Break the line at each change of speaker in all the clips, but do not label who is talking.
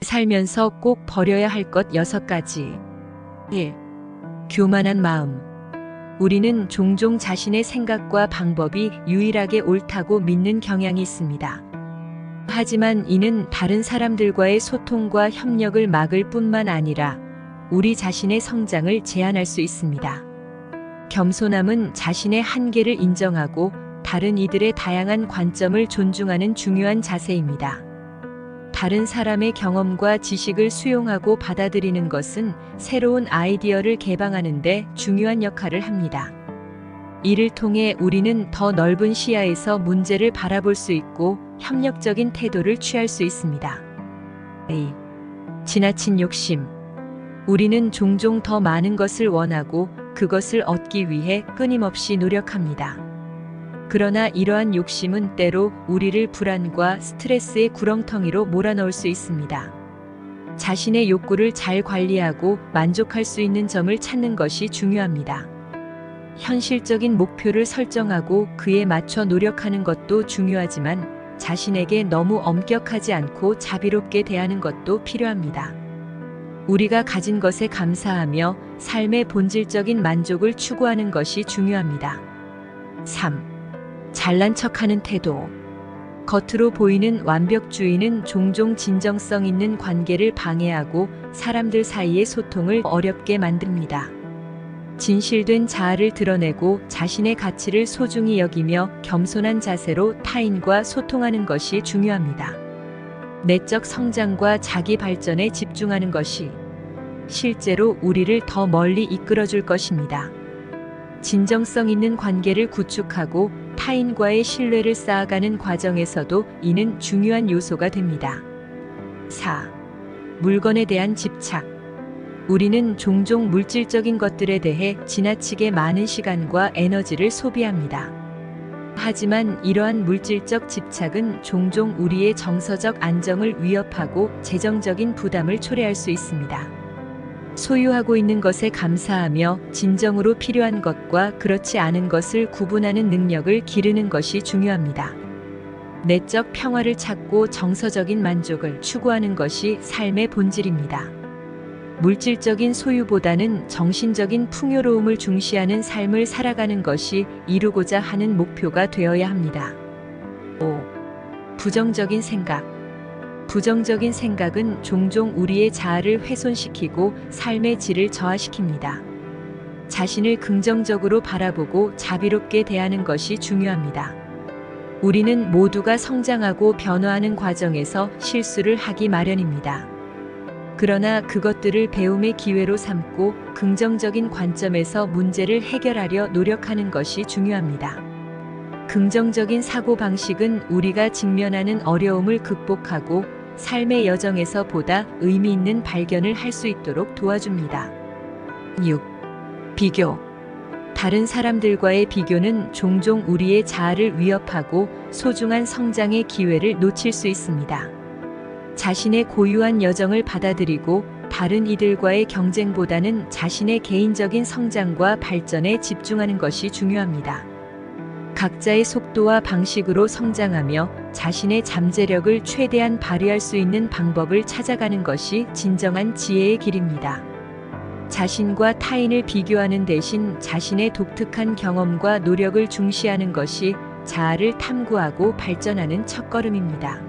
살면서 꼭 버려야 할것 6가지. 1. 교만한 마음. 우리는 종종 자신의 생각과 방법이 유일하게 옳다고 믿는 경향이 있습니다. 하지만 이는 다른 사람들과의 소통과 협력을 막을 뿐만 아니라 우리 자신의 성장을 제한할 수 있습니다. 겸손함은 자신의 한계를 인정하고 다른 이들의 다양한 관점을 존중하는 중요한 자세입니다. 다른 사람의 경험과 지식을 수용하고 받아들이는 것은 새로운 아이디어를 개방하는데 중요한 역할을 합니다. 이를 통해 우리는 더 넓은 시야에서 문제를 바라볼 수 있고 협력적인 태도를 취할 수 있습니다. A. 지나친 욕심. 우리는 종종 더 많은 것을 원하고 그것을 얻기 위해 끊임없이 노력합니다. 그러나 이러한 욕심은 때로 우리를 불안과 스트레스의 구렁텅이로 몰아넣을 수 있습니다. 자신의 욕구를 잘 관리하고 만족할 수 있는 점을 찾는 것이 중요합니다. 현실적인 목표를 설정하고 그에 맞춰 노력하는 것도 중요하지만 자신에게 너무 엄격하지 않고 자비롭게 대하는 것도 필요합니다. 우리가 가진 것에 감사하며 삶의 본질적인 만족을 추구하는 것이 중요합니다. 3. 잘난 척하는 태도. 겉으로 보이는 완벽주의는 종종 진정성 있는 관계를 방해하고 사람들 사이의 소통을 어렵게 만듭니다. 진실된 자아를 드러내고 자신의 가치를 소중히 여기며 겸손한 자세로 타인과 소통하는 것이 중요합니다. 내적 성장과 자기 발전에 집중하는 것이 실제로 우리를 더 멀리 이끌어 줄 것입니다. 진정성 있는 관계를 구축하고 타인과의 신뢰를 쌓아가는 과정에서도 이는 중요한 요소가 됩니다. 4. 물건에 대한 집착. 우리는 종종 물질적인 것들에 대해 지나치게 많은 시간과 에너지를 소비합니다. 하지만 이러한 물질적 집착은 종종 우리의 정서적 안정을 위협하고 재정적인 부담을 초래할 수 있습니다. 소유하고 있는 것에 감사하며 진정으로 필요한 것과 그렇지 않은 것을 구분하는 능력을 기르는 것이 중요합니다. 내적 평화를 찾고 정서적인 만족을 추구하는 것이 삶의 본질입니다. 물질적인 소유보다는 정신적인 풍요로움을 중시하는 삶을 살아가는 것이 이루고자 하는 목표가 되어야 합니다. 5. 부정적인 생각. 부정적인 생각은 종종 우리의 자아를 훼손시키고 삶의 질을 저하시킵니다. 자신을 긍정적으로 바라보고 자비롭게 대하는 것이 중요합니다. 우리는 모두가 성장하고 변화하는 과정에서 실수를 하기 마련입니다. 그러나 그것들을 배움의 기회로 삼고 긍정적인 관점에서 문제를 해결하려 노력하는 것이 중요합니다. 긍정적인 사고방식은 우리가 직면하는 어려움을 극복하고 삶의 여정에서 보다 의미 있는 발견을 할 수 있도록 도와줍니다. 6. 비교. 다른 사람들과의 비교는 종종 우리의 자아를 위협하고 소중한 성장의 기회를 놓칠 수 있습니다. 자신의 고유한 여정을 받아들이고 다른 이들과의 경쟁보다는 자신의 개인적인 성장과 발전에 집중하는 것이 중요합니다. 각자의 속도와 방식으로 성장하며 자신의 잠재력을 최대한 발휘할 수 있는 방법을 찾아가는 것이 진정한 지혜의 길입니다. 자신과 타인을 비교하는 대신 자신의 독특한 경험과 노력을 중시하는 것이 자아를 탐구하고 발전하는 첫걸음입니다.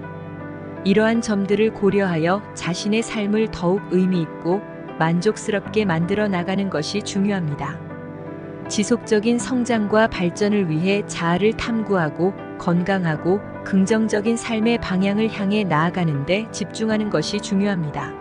이러한 점들을 고려하여 자신의 삶을 더욱 의미 있고 만족스럽게 만들어 나가는 것이 중요합니다. 지속적인 성장과 발전을 위해 자아를 탐구하고 건강하고 긍정적인 삶의 방향을 향해 나아가는 데 집중하는 것이 중요합니다.